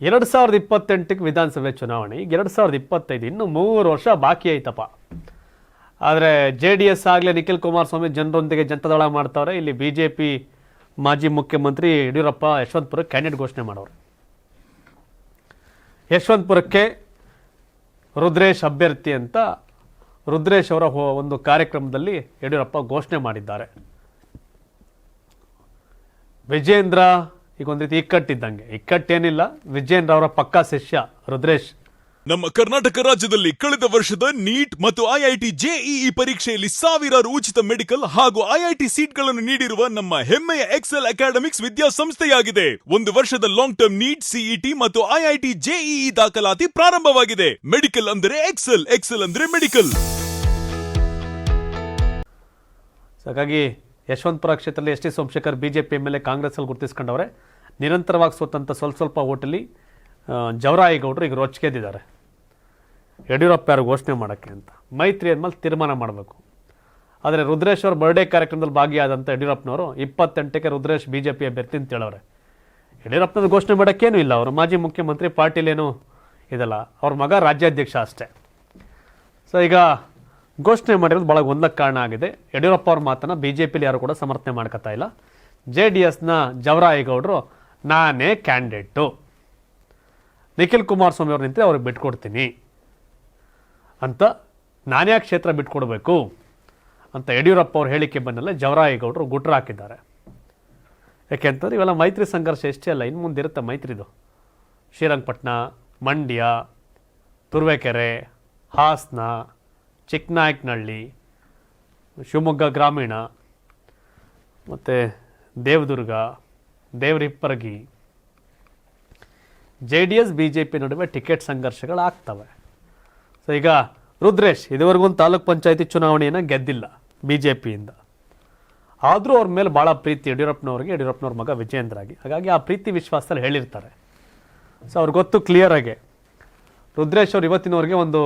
ಎರಡು ಸಾವಿರದ ಇಪ್ಪತ್ತೆಂಟಕ್ಕೆ ವಿಧಾನಸಭೆ ಚುನಾವಣೆ, ಈಗ ಎರಡು ಸಾವಿರದ ಇಪ್ಪತ್ತೈದು, ಇನ್ನು ಮೂರು ವರ್ಷ ಬಾಕಿ ಐತಪ್ಪ ಆದರೆ ಜೆ ಡಿ ಎಸ್ ಆಗಲೇ ನಿಖಿಲ್ ಕುಮಾರಸ್ವಾಮಿ ಜನರೊಂದಿಗೆ ಜನತಾದಳ ಮಾಡ್ತಾವ್ರೆ. ಇಲ್ಲಿ ಬಿ ಜೆ ಪಿ ಮಾಜಿ ಮುಖ್ಯಮಂತ್ರಿ ಯಡಿಯೂರಪ್ಪ ಯಶವಂತಪುರಕ್ಕೆ ಕ್ಯಾಂಡಿಡೇಟ್ ಘೋಷಣೆ ಮಾಡೋರು. ಯಶವಂತಪುರಕ್ಕೆ ರುದ್ರೇಶ್ ಅಭ್ಯರ್ಥಿ ಅಂತ ರುದ್ರೇಶ್ ಅವರ ಒಂದು ಕಾರ್ಯಕ್ರಮದಲ್ಲಿ ಯಡಿಯೂರಪ್ಪ ಘೋಷಣೆ ಮಾಡಿದ್ದಾರೆ. ವಿಜೇಂದ್ರ ಈಗ ಒಂದು ರೀತಿ ಇಕ್ಕಟ್ಟಿದ್ದಂಗೆ. ಇಕ್ಕಟ್ಟೇನಿಲ್ಲ. ವಿಜಯನ್ ಅವರ ಪಕ್ಕಾ ಶಿಷ್ಯ ರುದ್ರೇಶ್. ನಮ್ಮ ಕರ್ನಾಟಕ ರಾಜ್ಯದಲ್ಲಿ ಕಳೆದ ವರ್ಷದ ನೀಟ್ ಮತ್ತು ಐಐಟಿ ಜೆಇಇ ಪರೀಕ್ಷೆಯಲ್ಲಿ ಸಾವಿರಾರು ಉಚಿತ ಮೆಡಿಕಲ್ ಹಾಗೂ ಐಐಟಿ ಸೀಟ್ಗಳನ್ನು ನೀಡಿರುವ ನಮ್ಮ ಹೆಮ್ಮೆಯ ಎಕ್ಸೆಲ್ ಅಕಾಡೆಮಿಕ್ಸ್ ವಿದ್ಯಾಸಂಸ್ಥೆಯಾಗಿದೆ. ಒಂದು ವರ್ಷದ ಲಾಂಗ್ ಟರ್ಮ್ ನೀಟ್ ಸಿಇಟಿ ಮತ್ತು ಐಐಟಿ ಜೆಇಇ ದಾಖಲಾತಿ ಪ್ರಾರಂಭವಾಗಿದೆ. ಮೆಡಿಕಲ್ ಅಂದರೆ ಎಕ್ಸೆಲ್ ಎಕ್ಸೆಲ್ ಅಂದ್ರೆ ಮೆಡಿಕಲ್. ಸಾಕಾಗಿ ಹಾಗಾಗಿ ಯಶವಂತಪುರ ಕ್ಷೇತ್ರದಲ್ಲಿ S T Somashekar B J P M L A ಕಾಂಗ್ರೆಸ್ಸಲ್ಲಿ ಗುರುತಿಸ್ಕೊಂಡವ್ರೆ. ನಿರಂತರವಾಗಿ ಸೋತಂಥ ಸ್ವಲ್ಪ ಸ್ವಲ್ಪ ಓಟಲ್ಲಿ ಜವರಾಯೇಗೌಡರು ಈಗ ರೊಚ್ಚಿಗೆದ್ದಿದ್ದಾರೆ ಯಡಿಯೂರಪ್ಪ ಯಾರು ಘೋಷಣೆ ಮಾಡೋಕ್ಕೆ ಅಂತ. ಮೈತ್ರಿ ಅಂದಮೇಲೆ ತೀರ್ಮಾನ ಮಾಡಬೇಕು. ಆದರೆ ರುದ್ರೇಶ್ವರ್ ಬರ್ಡೇ ಕಾರ್ಯಕ್ರಮದಲ್ಲಿ ಭಾಗಿಯಾದಂಥ ಯಡಿಯೂರಪ್ಪನವರು ಇಪ್ಪತ್ತೆಂಟಕ್ಕೆ ರುದ್ರೇಶ್ ಬಿ ಜೆ ಪಿ ಅಭ್ಯರ್ಥಿ ಅಂತ ಹೇಳವ್ರೆ. ಯಡಿಯೂರಪ್ಪನವ್ರು ಘೋಷಣೆ ಮಾಡೋಕ್ಕೇನು ಇಲ್ಲ. ಅವರು ಮಾಜಿ ಮುಖ್ಯಮಂತ್ರಿ ಪಾಟೀಲೇನು ಇದಲ್ಲ. ಅವ್ರ ಮಗ ರಾಜ್ಯಾಧ್ಯಕ್ಷ ಅಷ್ಟೇ. ಸೊ ಈಗ ಘೋಷಣೆ ಮಾಡಿರೋದು ಭಾಳ ಗೊಂದಲಕ್ಕೆ ಕಾರಣ ಆಗಿದೆ. ಯಡಿಯೂರಪ್ಪ ಅವ್ರ ಮಾತನ್ನ ಬಿ ಜೆ ಪಿಲಿ ಯಾರು ಕೂಡ ಸಮರ್ಥನೆ ಮಾಡ್ಕೊತಾ ಇಲ್ಲ. ಜೆ ಡಿ ಎಸ್ನ ಜವರಾಯೇಗೌಡರು, ನಾನೇ ಕ್ಯಾಂಡಿಡೇಟು. ನಿಖಿಲ್ ಕುಮಾರಸ್ವಾಮಿ ಅವ್ರು ನಿಂತರೆ ಅವ್ರಿಗೆ ಬಿಟ್ಕೊಡ್ತೀನಿ. ಅಂತ ನಾನೇ ಕ್ಷೇತ್ರ ಬಿಟ್ಕೊಡ್ಬೇಕು? ಅಂತ ಯಡಿಯೂರಪ್ಪ ಅವ್ರ ಹೇಳಿಕೆ ಬಂದಲ್ಲ ಜವರಾಯೇಗೌಡರು ಗುಟ್ರ ಹಾಕಿದ್ದಾರೆ. ಯಾಕೆಂತಂದ್ರೆ ಇವೆಲ್ಲ ಮೈತ್ರಿ ಸಂಘರ್ಷ ಎಷ್ಟೇ ಅಲ್ಲ ಇನ್ನು ಮುಂದೆ ಇರುತ್ತೆ ಮೈತ್ರಿದು. ಶ್ರೀರಂಗಪಟ್ಟಣ ಮಂಡ್ಯ, ತುರುವೇಕೆರೆ, ಹಾಸನ ಚಿಕ್ಕನಾಯಕನಹಳ್ಳಿ ಶಿವಮೊಗ್ಗ ಗ್ರಾಮೀಣ, ಮತ್ತು Devadurga, Devarahipparagi, J D S, B J P ನಡುವೆ ಟಿಕೆಟ್ ಸಂಘರ್ಷಗಳಾಗ್ತವೆ ಸೊ ಈಗ ರುದ್ರೇಶ್, ಇದುವರೆಗೂ ತಾಲೂಕ್ ಪಂಚಾಯತಿ ಚುನಾವಣೆಯನ್ನು ಗೆದ್ದಿಲ್ಲ ಬಿ ಜೆ ಪಿಯಿಂದ. ಆದರೂ ಅವ್ರ ಮೇಲೆ ಭಾಳ ಪ್ರೀತಿ ಯಡಿಯೂರಪ್ಪನವ್ರಿಗೆ, ಯಡಿಯೂರಪ್ಪನವ್ರ ಮಗ ವಿಜಯೇಂದ್ರಾಗಿ. ಹಾಗಾಗಿ ಆ ಪ್ರೀತಿ ವಿಶ್ವಾಸದಲ್ಲಿ ಹೇಳಿರ್ತಾರೆ. ಸೊ ಅವ್ರಿಗೆ ಗೊತ್ತು ಕ್ಲಿಯರಾಗಿ ರುದ್ರೇಶ್ ಅವ್ರು ಇವತ್ತಿನವ್ರಿಗೆ ಒಂದು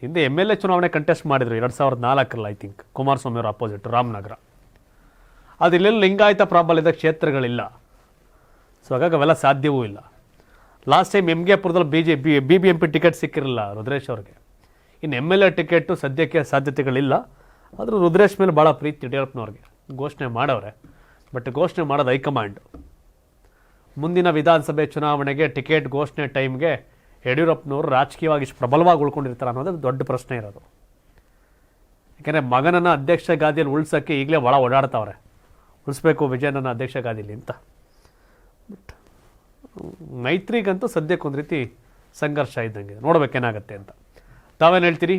ಹಿಂದೆ ಎಂ ಎಲ್ ಎ ಚುನಾವಣೆ ಕಂಟೆಸ್ಟ್ ಮಾಡಿದ್ರು ಎರಡು ಸಾವಿರದ ನಾಲ್ಕರಲ್ಲಿ ಐ ಥಿಂಕ್ ಕುಮಾರಸ್ವಾಮಿ ಅವರ ಅಪೋಸಿಟ್ ರಾಮನಗರ. ಅದು ಇಲ್ಲೆಲ್ಲ ಲಿಂಗಾಯತ ಪ್ರಾಬಲ್ಯದ ಕ್ಷೇತ್ರಗಳಿಲ್ಲ. ಸೊ ಹಾಗಾಗಿ ಅವೆಲ್ಲ ಸಾಧ್ಯವೂ ಇಲ್ಲ. ಲಾಸ್ಟ್ ಟೈಮ್ ಎಂ ಗೆ ಪುರದಲ್ಲಿ B J B B B M P ticket ಸಿಕ್ಕಿರಲಿಲ್ಲ ರುದ್ರೇಶ್ ಅವ್ರಿಗೆ. ಇನ್ನು ಎಂ ಎಲ್ ಎ ಟಿಕೆಟು ಸದ್ಯಕ್ಕೆ ಸಾಧ್ಯತೆಗಳಿಲ್ಲ. ಆದರೂ ರುದ್ರೇಶ್ ಮೇಲೆ ಭಾಳ ಪ್ರೀತಿ ಯಡಿಯೂರಪ್ಪನವ್ರಿಗೆ ಘೋಷಣೆ ಮಾಡವ್ರೆ. ಬಟ್ ಘೋಷಣೆ ಮಾಡೋದು ಹೈಕಮಾಂಡ್. ಮುಂದಿನ ವಿಧಾನಸಭೆ ಚುನಾವಣೆಗೆ ಟಿಕೆಟ್ ಘೋಷಣೆ ಟೈಮ್ಗೆ ಯಡಿಯೂರಪ್ಪನವರು ರಾಜಕೀಯವಾಗಿ ಇಷ್ಟು ಪ್ರಬಲವಾಗಿ ಉಳ್ಕೊಂಡಿರ್ತಾರೆ ಅನ್ನೋದು ದೊಡ್ಡ ಪ್ರಶ್ನೆ ಇರೋದು. ಯಾಕೆಂದರೆ ಮಗನನ್ನು ಅಧ್ಯಕ್ಷ ಗಾದಿಯಲ್ಲಿ ಉಳಿಸೋಕ್ಕೆ ಈಗಲೇ ಒಳ ಓಡಾಡ್ತಾವ್ರೆ. ಉಳಿಸ್ಬೇಕು ವಿಜಯನನ್ನ ಅಧ್ಯಕ್ಷ ಗಾದಿಲಿ ಅಂತ. ಬಟ್ ಮೈತ್ರಿಗಂತೂ ಸದ್ಯಕ್ಕೆ ಒಂದು ರೀತಿ ಸಂಘರ್ಷ ಇದ್ದಂಗೆ ನೋಡಬೇಕೇನಾಗತ್ತೆ ಅಂತ. ತಾವೇನು ಹೇಳ್ತೀರಿ?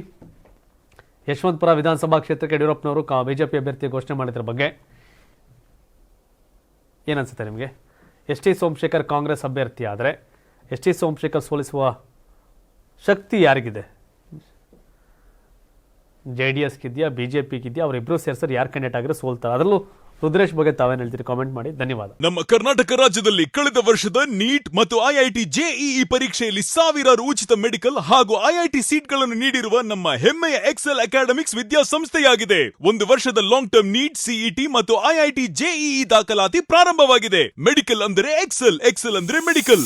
ಯಶವಂತಪುರ ವಿಧಾನಸಭಾ ಕ್ಷೇತ್ರಕ್ಕೆ ಯಡಿಯೂರಪ್ಪನವರು ಕಾ ಬಿ ಜೆ ಪಿ ಅಭ್ಯರ್ಥಿ ಘೋಷಣೆ ಮಾಡಿದ್ರ ಬಗ್ಗೆ ಏನನ್ಸುತ್ತೆ ನಿಮಗೆ? ಎಸ್ ಟಿ ಸೋಮಶೇಖರ್ ಕಾಂಗ್ರೆಸ್ ಅಭ್ಯರ್ಥಿ ಆದರೆ ಎಸ್ ಟಿ ಸೋಮಶೇಖರ್ ಸೋಲಿಸುವ ಶಕ್ತಿ ಯಾರಿಗಿದೆ? ಜೆ ಡಿ ಎಸ್ಗಿದೆಯಾ, ಬಿ ಜೆ ಪಿಗಿದೆಯಾ ಅವರಿಬ್ಬರು ಸೇರ್ಸರ್ ಯಾರು ಕ್ಯಾಂಡಿಡೇಟ್ ಆಗಿರೋ ಸೋಲ್ತಾರೆ. ಅದರಲ್ಲೂ ರುದ್ರೇಶ್ ಬಗ್ಗೆ ತಾವೇನು ಹೇಳ್ತೀರಿ ಕಾಮೆಂಟ್ ಮಾಡಿ. ಧನ್ಯವಾದ. ನಮ್ಮ ಕರ್ನಾಟಕ ರಾಜ್ಯದಲ್ಲಿ ಕಳೆದ ವರ್ಷದ ನೀಟ್ ಮತ್ತು ಐಐಟಿ ಜೆಇಇ ಪರೀಕ್ಷೆಯಲ್ಲಿ ಸಾವಿರಾರು ಉಚಿತ ಮೆಡಿಕಲ್ ಹಾಗೂ ಐಐಟಿ ಸೀಟ್ಗಳನ್ನು ನೀಡಿರುವ ನಮ್ಮ ಹೆಮ್ಮೆಯ ಎಕ್ಸೆಲ್ ಅಕಾಡೆಮಿಕ್ಸ್ ವಿದ್ಯಾಸಂಸ್ಥೆಯಾಗಿದೆ. ಒಂದು ವರ್ಷದ ಲಾಂಗ್ ಟರ್ಮ್ ನೀಟ್ ಸಿಇಟಿ ಮತ್ತು ಐಐಟಿ ಜೆಇಇ ದಾಖಲಾತಿ ಪ್ರಾರಂಭವಾಗಿದೆ. ಮೆಡಿಕಲ್ ಅಂದರೆ ಎಕ್ಸೆಲ್ ಎಕ್ಸೆಲ್ ಅಂದ್ರೆ ಮೆಡಿಕಲ್.